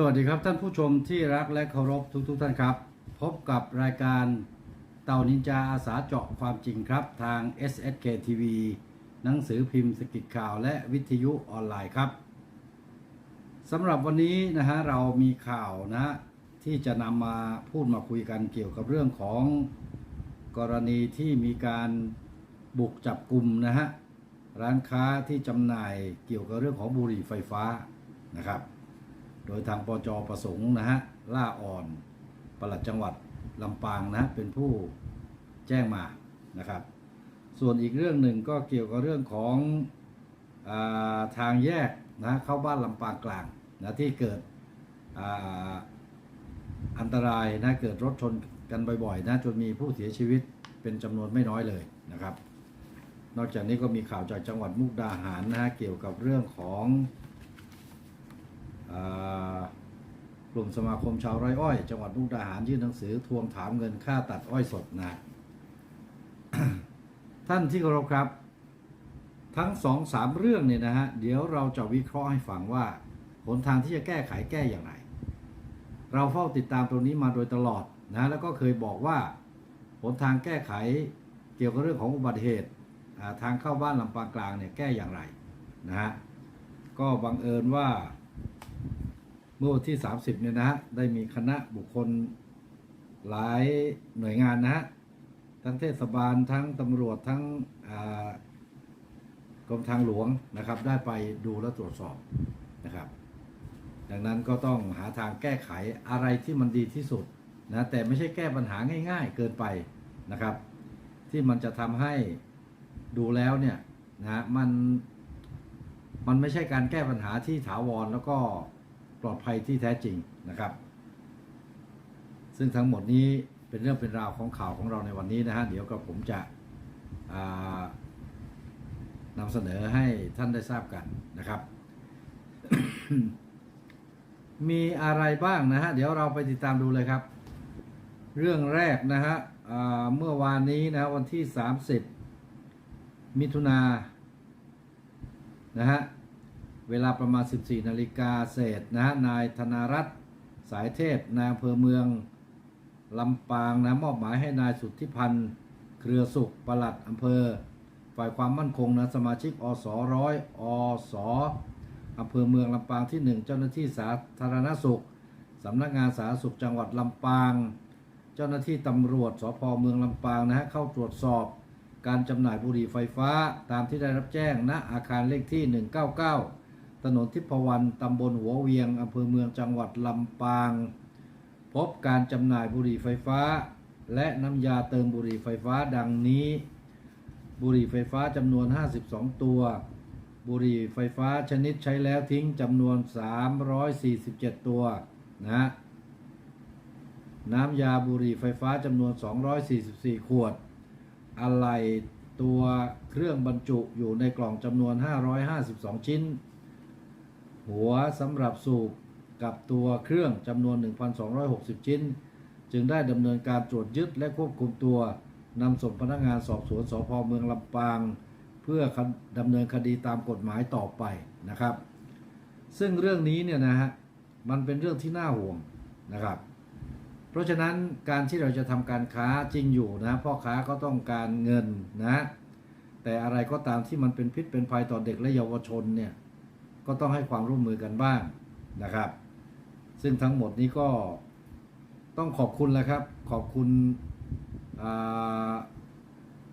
สวัสดีครับท่านผู้ชมที่รักและเคารพทุกๆทท่านครับ พบกับรายการเต่านินจาอาสาเจาะความจริงครับ ทาง SSK TV หนังสือพิมพ์สกิจข่าวและวิทยุออนไลน์ครับสำหรับวันนี้นะฮะเรามีข่าวนะที่จะนำมาพูดมาคุยกันเกี่ยวกับเรื่องของกรณีที่มีการบุกจับกลุ่มนะฮะร้านค้าที่จำหน่ายเกี่ยวกับเรื่องของบุหรี่ไฟฟ้านะครับ โดยทางปจประสงค์นะฮะล่าอ่อนปลัดจังหวัดลำปางนะฮะเป็นผู้แจ้งมานะครับ ส่วนอีกเรื่องหนึ่งก็เกี่ยวกับเรื่องของอาทางแยกนะเข้าบ้านลำปางกลางนะที่เกิดอาอันตรายนะเกิดรถชนกันบ่อยๆนะจนมีผู้เสียชีวิตเป็นจำนวนไม่น้อยเลยนะครับ นอกจากนี้ก็มีข่าวจากจังหวัดมุกดาหารนะฮะเกี่ยวกับเรื่องของ กลุ่มสมาคมชาวไร่อ้อย จังหวัดมุกดาหารยื่นหนังสือทวงถามเงินค่าตัดอ้อยสดนะท่านที่เคารพครับ ทั้งสองสามเรื่องเนี่ยนะฮะ เดี๋ยวเราจะวิเคราะห์ให้ฟังว่าหนทางที่จะแก้ไขแก้อย่างไร เราเฝ้าติดตามตรงนี้มาโดยตลอดนะแล้วก็เคยบอกว่าหนทางแก้ไขเกี่ยวกับเรื่องของอุบัติเหตุทางเข้าบ้านลำปางกลางเนี่ยแก้อย่างไรนะฮะก็บังเอิญว่า เมื่อวันที่ 30เนี่ยนะฮะได้มีคณะบุคคลหลายหน่วยงานนะฮะทั้งเทศบาลทั้งตำรวจทั้งกรมทางหลวงนะครับ ได้ไปดูและตรวจสอบนะครับ ดังนั้นก็ต้องหาทางแก้ไขอะไรที่มันดีที่สุดนะแต่ไม่ใช่แก้ปัญหาง่าย ๆ เกินไปนะครับ ที่มันจะทำให้ดูแล้วเนี่ยนะฮะมันมันไม่ใช่การแก้ปัญหาที่ถาวรแล้วก็ ปลอดภัยที่แท้จริงนะครับ ซึ่งทั้งหมดนี้เป็นเรื่องเป็นราวของข่าวของเราในวันนี้นะฮะเดี๋ยวกับผมจะนำเสนอให้ท่านได้ทราบกันนะครับ มีอะไรบ้างนะฮะเดี๋ยวเราไปติดตามดูเลยครับ เรื่องแรกนะฮะเมื่อวานนี้นะวันที่ 30 มิถุนานะฮะ เวลาประมาณ 14 นาฬิกาเศษนะฮะนายธนรัตน์สายเทพนายอำเภอเมืองลำปางนะมอบหมายให้นายสุทธิพันธ์เครือสุขปลัดอำเภอ ฝ่ายความมั่นคงนะสมาชิกอสร้อยอสอำเภอเมืองลำปางที่ 1 เจ้าหน้าที่สาธารณสุขสำนักงานสาธารณสุขจังหวัดลำปาง เจ้าหน้าที่ตำรวจสพเมืองลำปางนะฮะเข้าตรวจสอบ การจำหน่ายบุหรี่ไฟฟ้าตามที่ได้รับแจ้งณอาคารเลขที่ 199 ถนนทิพวรรณตำบลหัวเวียงอำเภอเมืองจังหวัดลำปาง พบการจำหน่ายบุหรี่ไฟฟ้า และน้ำยาเติมบุหรี่ไฟฟ้าดังนี้ บุหรี่ไฟฟ้าจำนวน 52 ตัว บุหรี่ไฟฟ้าชนิดใช้แล้วทิ้งจำนวน 347 ตัวนะน้ำยาบุหรี่ไฟฟ้าจำนวน 244 ขวด อะไหล่ตัวเครื่องบรรจุอยู่ในกล่องจำนวน 552 ชิ้น หัวสำหรับสูบกับตัวเครื่องจำนวน 1,260 ชิ้น จึงได้ดำเนินการตรวจยึดและควบคุมตัวนำส่งพนักงานสอบสวนสพเมืองลำปาง เพื่อดำเนินคดีตามกฎหมายต่อไปนะครับ ซึ่งเรื่องนี้เนี่ยนะฮะมันเป็นเรื่องที่น่าห่วงนะครับ เพราะฉะนั้นการที่เราจะทำการค้าจริงอยู่นะพ่อค้าก็ต้องการเงินนะแต่อะไรก็ตามที่มันเป็นพิษเป็นภัยต่อเด็กและเยาวชนเนี่ย ก็ต้องให้ความร่วมมือกันบ้างนะครับ ซึ่งทั้งหมดนี้ก็ต้องขอบคุณแล้วครับ ขอบคุณ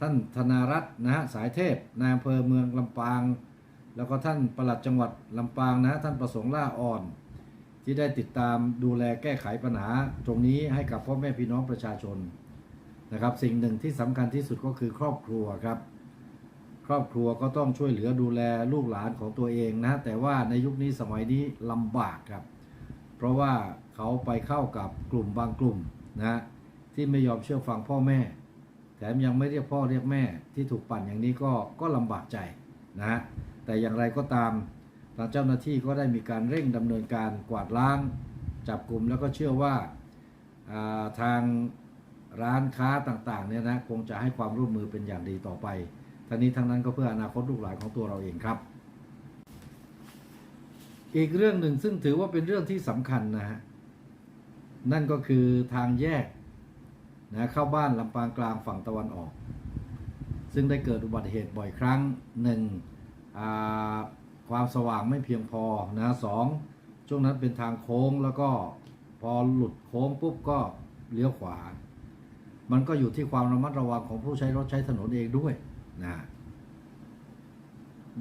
ท่านธนารัตน์นะฮะสายเทพนายอำเภอเมืองลำปาง แล้วก็ท่านประหลัดจังหวัดลำปางนะท่านประสงค์ล่าอ่อน ที่ได้ติดตามดูแลแก้ไขปัญหา ตรงนี้ให้กับพ่อแม่พี่น้องประชาชนนะครับ สิ่งหนึ่งที่สำคัญที่สุดก็คือครอบครัวครับ ครอบครัวก็ต้องช่วยเหลือดูแลลูกหลานของตัวเองนะ แต่ว่าในยุคนี้สมัยนี้ลำบากครับ เพราะว่าเขาไปเข้ากับกลุ่มบางกลุ่มนะที่ไม่ยอมเชื่อฟังพ่อแม่ แถมยังไม่เรียกพ่อเรียกแม่ที่ถูกปั่นอย่างนี้ก็ก็ลำบากใจนะแต่อย่างไรก็ตามทางเจ้าหน้าที่ก็ได้มีการเร่งดำเนินการกวาดล้าง จับกลุ่มแล้วก็เชื่อว่าอ่าทางร้านค้าต่างๆเนี่ยนะคงจะให้ความร่วมมือเป็นอย่างดีต่อไป ทั้งนี้ทั้งนั้นก็เพื่ออนาคตลูกหลานของตัวเราเองครับ อีกเรื่องหนึ่งซึ่งถือว่าเป็นเรื่องที่สำคัญนะฮะนั่นก็คือทางแยกนะเข้าบ้านลำปางกลางฝั่งตะวันออก ซึ่งได้เกิดอุบัติเหตุบ่อยครั้งหนึ่งความสว่างไม่เพียงพอนะสองช่วงนั้นเป็นทางโค้งแล้วก็พอหลุดโค้งปุ๊บก็เลี้ยวขวา มันก็อยู่ที่ความระมัดระวังของผู้ใช้รถใช้ถนนเองด้วย นะ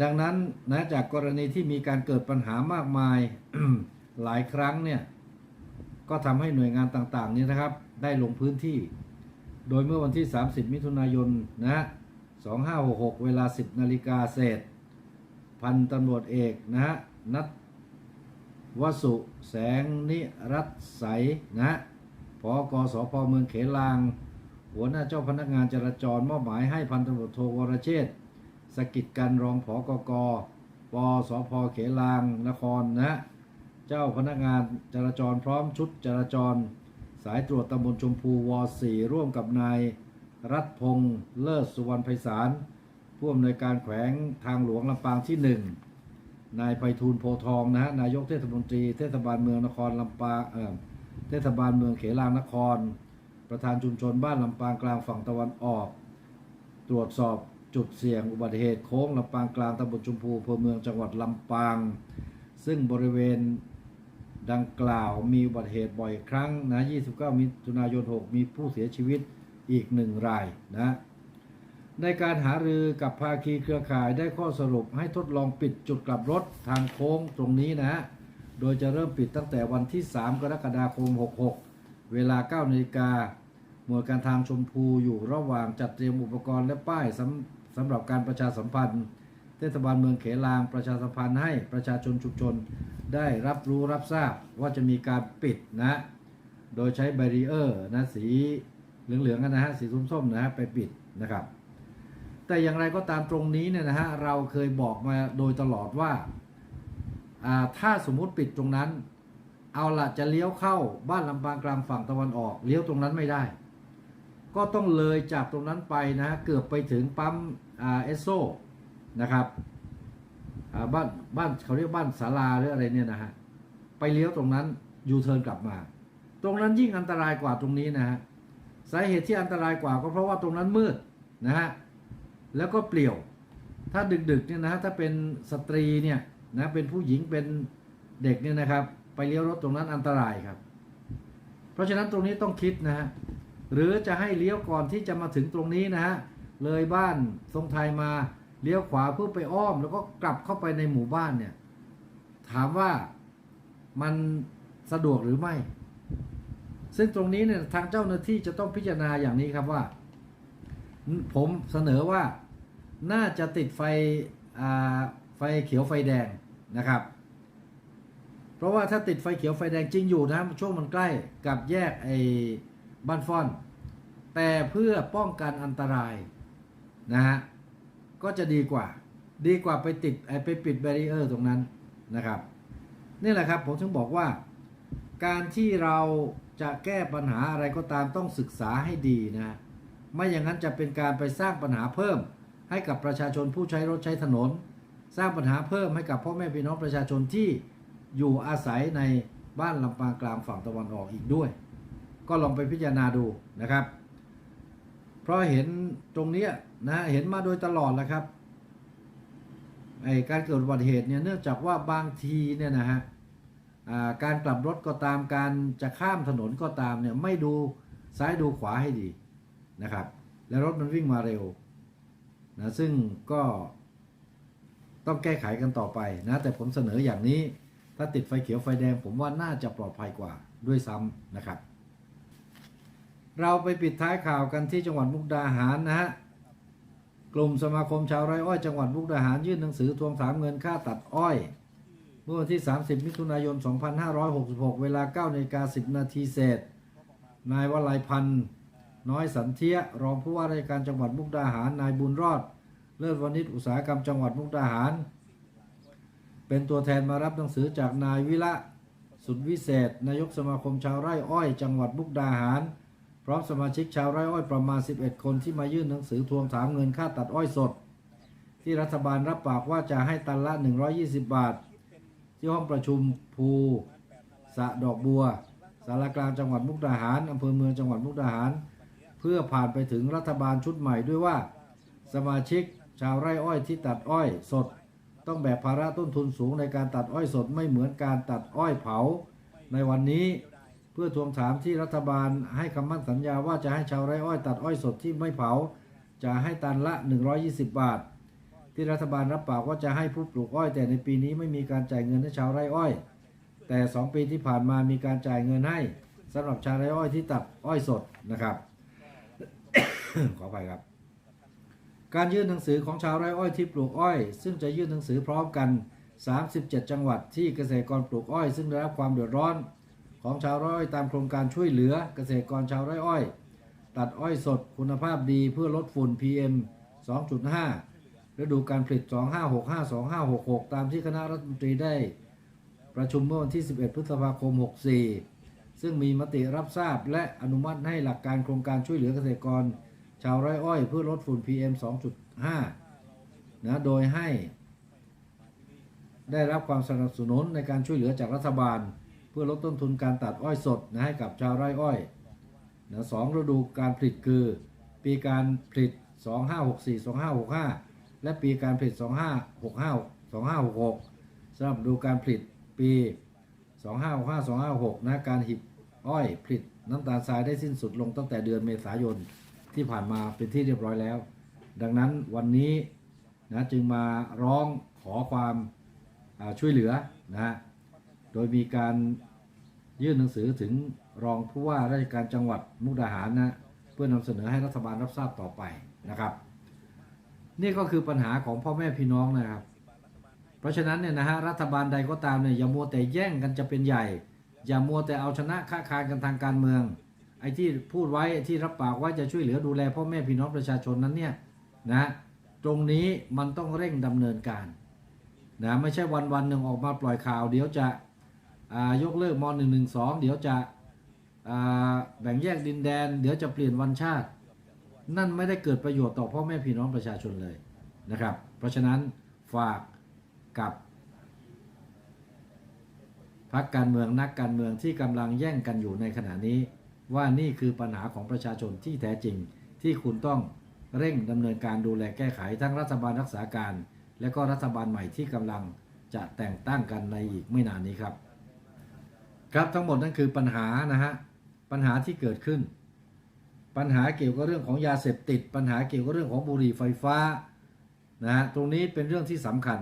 ดังนั้นนะจากกรณีที่มีการเกิดปัญหามากมายหลายครั้งเนี่ย ก็ทำให้หน่วยงานต่างๆ นี้นะครับ ได้ลงพื้นที่ โดยเมื่อวันที่ 30 มิถุนายนนะ2566 เวลา 10นาฬิกาเศษ พันตำรวจเอกนะฮะนัทวสุแสงนิรัตใสนะฮะพอกสพเมืองเขลาง หัวหน้าเจ้าพนักงานจราจรมอบหมายให้พันตำรวจโทวรเชษฐ์สกิจกันรองผอกกปสพเขลางนครนะเจ้าพนักงานจราจรพร้อมชุดจราจร สายตรวจตำบลชมพูว4ร่วมกับนายรัฐพงษ์เลิศสุวรรณไพศาลผู้อำนวยการแขวงทางหลวงลำปางที่1นายไพฑูรย์โพทองนะฮะนายกเทศมนตรีเทศบาลเมืองนครลำปางเเทศบาลเมืองเขลางนคร ประธานชุมชนบ้านลำปางกลางฝั่งตะวันออก ตรวจสอบจุดเสี่ยงอุบัติเหตุโค้งลำปางกลางตำบลชมพูอำเภอเมืองจังหวัดลำปาง ซึ่งบริเวณดังกล่าวมีอุบัติเหตุบ่อยครั้งนะ 29 มิถุนายน 6 มีผู้เสียชีวิตอีกหนึ่งรายนะ ในการหารือกับภาคีเครือข่ายได้ข้อสรุปให้ทดลองปิดจุดกลับรถทางโค้งตรงนี้นะ โดยจะเริ่มปิดตั้งแต่วันที่ 3 กรกฎาคม 66 เวลา 9 นาฬิกา หมวดการทางชมพูอยู่ระหว่างจัดเตรียมอุปกรณ์และป้ายสำสำหรับการประชาสัมพันธ์ เทศบาลเมืองเขลางประชาสัมพันธ์ให้ประชาชนชุมชน ได้รับรู้รับทราบว่าจะมีการปิดนะ โดยใช้แบรีเออร์นะสีเหลืองๆนะฮะสีส้มๆนะฮะไปปิดนะครับ แต่อย่างไรก็ตามตรงนี้เนี่ยนะฮะเราเคยบอกมาโดยตลอดว่าอ่าถ้าสมมุติปิดตรงนั้น เอาละจะเลี้ยวเข้าบ้านลำปางกลางฝั่งตะวันออก เลี้ยวตรงนั้นไม่ได้ ก็ต้องเลยจากตรงนั้นไปนะเกือบไปถึงปั๊มเอสโซนะครับบ้านบ้านเขาเรียกบ้านศาลาหรืออะไรเนี่ยนะฮะไปเลี้ยวตรงนั้นยูเทิร์นกลับมา ตรงนั้นยิ่งอันตรายกว่าตรงนี้นะฮะสาเหตุที่อันตรายกว่าก็เพราะว่าตรงนั้นมืดนะฮะแล้วก็เปลี่ยว ถ้าดึกๆเนี่ยนะฮะถ้าเป็นสตรีเนี่ยนะเป็นผู้หญิงเป็นเด็กเนี่ยนะครับ ไปเลี้ยวรถตรงนั้นอันตรายครับ เพราะฉะนั้นตรงนี้ต้องคิดนะฮะ หรือจะให้เลี้ยวก่อนที่จะมาถึงตรงนี้นะฮะเลยบ้านทรงไทยมาเลี้ยวขวาเพื่อไปอ้อม แล้วก็กลับเข้าไปในหมู่บ้านเนี่ยถามว่ามันสะดวกหรือไม่ ซึ่งตรงนี้เนี่ยทางเจ้าหน้าที่จะต้องพิจารณาอย่างนี้ครับว่า ผมเสนอว่าน่าจะติดไฟอ่าไฟเขียวไฟแดงนะครับ เพราะว่าถ้าติดไฟเขียวไฟแดงจริงอยู่นะช่วงมันใกล้กับแยกไอ บ้านฟ่อน แต่เพื่อป้องกันอันตรายนะฮะก็จะดีกว่า ดีกว่าไปติดไอ้ไปปิดแบรีเออร์ตรงนั้นนะครับ นี่แหละครับผมถึงบอกว่า การที่เราจะแก้ปัญหาอะไรก็ตามต้องศึกษาให้ดีนะ ไม่อย่างนั้นจะเป็นการไปสร้างปัญหาเพิ่ม ให้กับประชาชนผู้ใช้รถใช้ถนน สร้างปัญหาเพิ่มให้กับพ่อแม่พี่น้องประชาชนที่อยู่อาศัยในบ้านลำปางกลางฝั่งตะวันออกอีกด้วย ก็ลองไปพิจารณาดูนะครับ เพราะเห็นตรงนี้นะเห็นมาโดยตลอดแล้วครับไอการเกิดอุบัติเหตุเนี่ยเนื่องจากว่าบางทีเนี่ยนะฮะการกลับรถก็ตามการจะข้ามถนนก็ตามเนี่ยไม่ดูซ้ายดูขวาให้ดีนะครับ แล้วรถมันวิ่งมาเร็วนะซึ่งก็ต้องแก้ไขกันต่อไปนะแต่ผมเสนออย่างนี้ถ้าติดไฟเขียวไฟแดงผมว่าน่าจะปลอดภัยกว่าด้วยซ้ำนะครับ เราไปปิดท้ายข่าวกันที่จังหวัดมุกดาหารนะฮะ กลุ่มสมาคมชาวไร่อ้อยจังหวัดมุกดาหารยื่นหนังสือทวงถามเงินค่าตัดอ้อย เมื่อวันที่ 30 มิถุนายน 2566 เวลา9นาฬิกา10 นาทีเศษ นายวลัยพันธ์น้อยสันเทียรองผู้ว่าราชการจังหวัดมุกดาหาร นายบุญรอด เลิศวณิชอุตสาหกรรมจังหวัดมุกดาหาร เป็นตัวแทนมารับหนังสือจากนายวิระสุดวิเศษ นายกสมาคมชาวไร่อ้อย จังหวัดมุกดาหาร ร้อมสมาชิกชาวไร่อ้อยประมาณ 11 คนที่มายื่นหนังสือทวงถามเงินค่าตัดอ้อยสด ที่รัฐบาลรับปากว่าจะให้ตันละ 120 บาท ที่ห้องประชุมภูสะดอกบัวสารกลางจังหวัดมุกดาหารอำเภอเมืองจังหวัดมุกดาหาร เพื่อผ่านไปถึงรัฐบาลชุดใหม่ด้วยว่า สมาชิกชาวไร่อ้อยที่ตัดอ้อยสด ต้องแบกภาระต้นทุนสูงในการตัดอ้อยสดไม่เหมือนการตัดอ้อยเผา ในวันนี้ เพื่อทวงถามที่รัฐบาลให้คำมั่นสัญญาว่าจะให้ชาวไร่อ้อยตัดอ้อยสดที่ไม่เผา จะให้ตันละ 120 บาท ที่รัฐบาลรับปากว่าจะให้ผู้ปลูกอ้อย แต่ในปีนี้ไม่มีการจ่ายเงินให้ชาวไร่อ้อย แต่ 2 ปีที่ผ่านมามีการจ่ายเงินให้สำหรับชาวไร่อ้อยที่ตัดอ้อยสดนะครับ ขออภัยครับ การยื่นหนังสือของชาวไร่อ้อยที่ปลูกอ้อย ซึ่งจะยื่นหนังสือพร้อมกัน 37 จังหวัดที่เกษตรกรปลูกอ้อย ซึ่งได้รับความเดือดร้อน ของชาวไร่อ้อยตามโครงการช่วยเหลือเกษตรกรชาวไร่อ้อย ตัดอ้อยสดคุณภาพดีเพื่อลดฝุ่น PM 2.5 ฤดูการผลิต 2565-2566 ตามที่คณะรัฐมนตรีได้ ประชุมเมื่อวันที่ 11 พฤษภาคม 64 ซึ่งมีมติรับทราบและอนุมัติให้หลักการโครงการช่วยเหลือเกษตรกร ชาวไร่อ้อยเพื่อลดฝุ่น PM 2.5 นะ โดยให้ ได้รับความสนับสนุนในการช่วยเหลือจากรัฐบาล เพื่อลดต้นทุนการตัดอ้อยสดนะให้กับชาวไร่อ้อยนะสองฤดูการผลิตคือ ปีการผลิต 2564 2565 และปีการผลิต 2565 2566สำหรับดูการผลิตปี 2565 2566นะการหีบอ้อยผลิตน้ำตาลทรายได้สิ้นสุดลงตั้งแต่เดือนเมษายนที่ผ่านมาเป็นที่เรียบร้อยแล้ว ดังนั้นวันนี้นะจึงมาร้องขอความช่วยเหลือนะ โดยมีการยื่นหนังสือถึงรองผู้ว่าราชการจังหวัดมุกดาหารนะเพื่อนำเสนอให้รัฐบาลรับทราบต่อไปนะครับ นี่ก็คือปัญหาของพ่อแม่พี่น้องนะครับ เพราะฉะนั้นเนี่ยนะฮะรัฐบาลใดก็ตามเนี่ยอย่ามัวแต่แย่งกันจะเป็นใหญ่ อย่ามัวแต่เอาชนะค้าคานกันทางการเมือง ไอ้ที่พูดไว้ที่รับปากว่าจะช่วยเหลือดูแลพ่อแม่พี่น้องประชาชนนั้นเนี่ยนะตรงนี้มันต้องเร่งดำเนินการนะไม่ใช่วันวันหนึ่งออกมาปล่อยข่าว เดี๋ยวจะ ยกเลิกม .112 เดี๋ยวจะแบ่งแยกดินแดน เดี๋ยวจะเปลี่ยนวันชาติ นั่นไม่ได้เกิดประโยชน์ต่อพ่อแม่พี่น้องประชาชนเลยนะครับ เพราะฉะนั้นฝากกับพรรคการเมืองนักการเมืองที่กำลังแย่งกันอยู่ในขณะนี้ ว่านี่คือปัญหาของประชาชนที่แท้จริงที่คุณต้องเร่งดำเนินการดูแลแก้ไขทั้งรัฐบาลรักษาการ และก็รัฐบาลใหม่ที่กำลังจะแต่งตั้งกันในอีกไม่นานนี้ครับ ครับทั้งหมดนั่นคือปัญหานะฮะปัญหาที่เกิดขึ้น ปัญหาเกี่ยวกับเรื่องของยาเสพติด ปัญหาเกี่ยวกับเรื่องของบุหรี่ไฟฟ้านะฮะตรงนี้เป็นเรื่องที่สำคัญ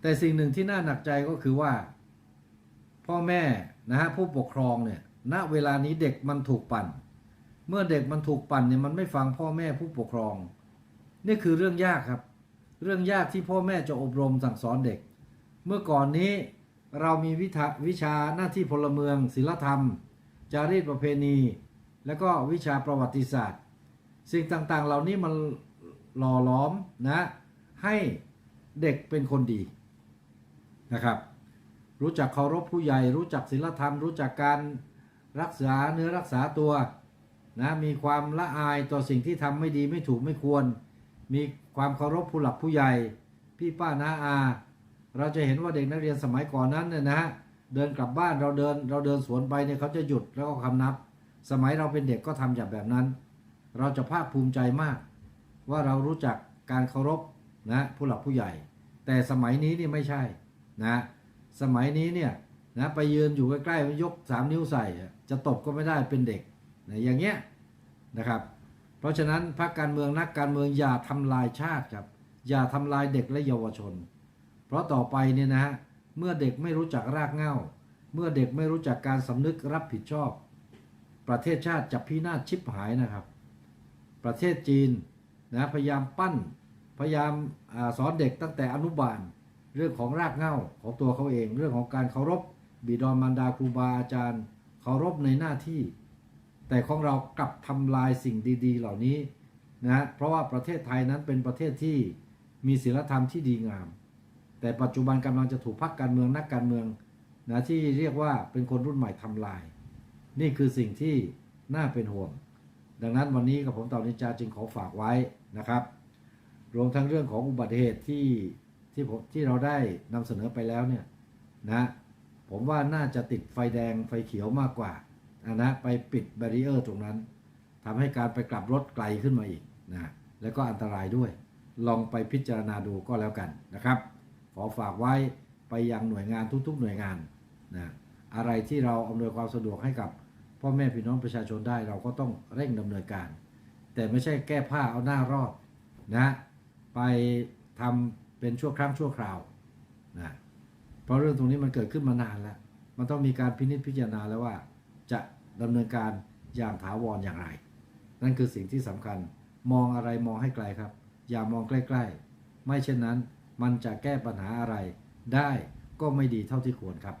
แต่สิ่งหนึ่งที่น่าหนักใจก็คือว่า พ่อแม่นะฮะผู้ปกครองเนี่ยณเวลานี้เด็กมันถูกปั่น เมื่อเด็กมันถูกปั่นเนี่ยมันไม่ฟังพ่อแม่ผู้ปกครอง นี่คือเรื่องยากครับ เรื่องยากที่พ่อแม่จะอบรมสั่งสอนเด็ก เมื่อก่อนนี้ เรามีวิวชาหน้าที่พลเมือง ศิลธรรม จารีตประเพณี และก็วิชาประวัติศาสตร์ สิ่งต่างๆ เหล่านี้มันหล่อหลอมนะให้เด็กเป็นคนดีนะครับ รู้จักเคารพผู้ใหญ่ รู้จักศีลธรรม รู้จักการรักษาเนื้อรักษาตัวนะมีความละอายต่อสิ่งที่ทำไม่ดีไม่ถูกไม่ควร มีความเคารพผู้หลักผู้ใหญ่ พี่ป้าน้าอา เราจะเห็นว่าเด็กนักเรียนสมัยก่อนนั้นเนี่ยนะฮะเดินกลับบ้านเราเดินเราเดินสวนไปเนี่ยเขาจะหยุดแล้วก็คำนับ สมัยเราเป็นเด็กก็ทำอย่างแบบนั้น เราจะภาคภูมิใจมาก ว่าเรารู้จักการเคารพนะผู้หลักผู้ใหญ่ แต่สมัยนี้นี่ไม่ใช่นะสมัยนี้เนี่ยนะไปยืนอยู่ใกล้ๆยกสามนิ้วใส่จะตบก็ไม่ได้เป็นเด็กนะอย่างเงี้ยนะครับ เพราะฉะนั้นพรรคการเมืองนักการเมืองอย่าทำลายชาติครับอย่าทำลายเด็กและเยาวชน ราะต่อไปเนี่ยนะฮะเมื่อเด็กไม่รู้จักรากเหง้า เมื่อเด็กไม่รู้จักการสำนึกรับผิดชอบ ประเทศชาติจะพินาศชิบหายนะครับ ประเทศจีนนะพยายามปั้น พยายามอสอนเด็กตั้งแต่อนุบาล เรื่องของรากเหง้าของตัวเขาเอง เรื่องของการเคารพ บิดรมารดาครูบาอาจารย์ เคารพในหน้าที่ แต่ของเรากลับทำลายสิ่งดี ๆ เหล่านี้นะเพราะว่าประเทศไทยนั้นเป็นประเทศที่มีศีลธรรมที่ดีงาม แต่ปัจจุบันกำลังจะถูกพรรคการเมืองนักการเมืองนะที่เรียกว่าเป็นคนรุ่นใหม่ทำลาย นี่คือสิ่งที่น่าเป็นห่วง ดังนั้นวันนี้กับผมต่อนินจาจึงขอฝากไว้นะครับ รวมทั้งเรื่องของอุบัติเหตุที่ที่ผมที่เราได้นำเสนอไปแล้วเนี่ยนะผมว่าน่าจะติดไฟแดงไฟเขียวมากกว่าอะนะไปปิดแบรีเออร์ตรงนั้นทำให้การไปกลับรถไกลขึ้นมาอีกนะแล้วก็อันตรายด้วย ลองไปพิจารณาดูก็แล้วกันนะครับ ขอฝากไว้ไปยังหน่วยงานทุกๆ หน่วยงานนะอะไรที่เราอำนวยความสะดวกให้กับพ่อแม่พี่น้องประชาชนได้เราก็ต้องเร่งดำเนินการ แต่ไม่ใช่แก้ผ้าเอาหน้ารอดนะไปทำเป็นชั่วครั้งชั่วคราวนะเพราะเรื่องตรงนี้มันเกิดขึ้นมานานแล้ว มันต้องมีการพินิจพิจารณาแล้วว่า จะดำเนินการอย่างถาวรอย่างไร นั่นคือสิ่งที่สำคัญมองอะไรมองให้ไกลครับ อย่ามองใกล้ ๆ ไม่เช่นนั้น มันจะแก้ปัญหาอะไรได้ก็ไม่ดีเท่าที่ควรครับ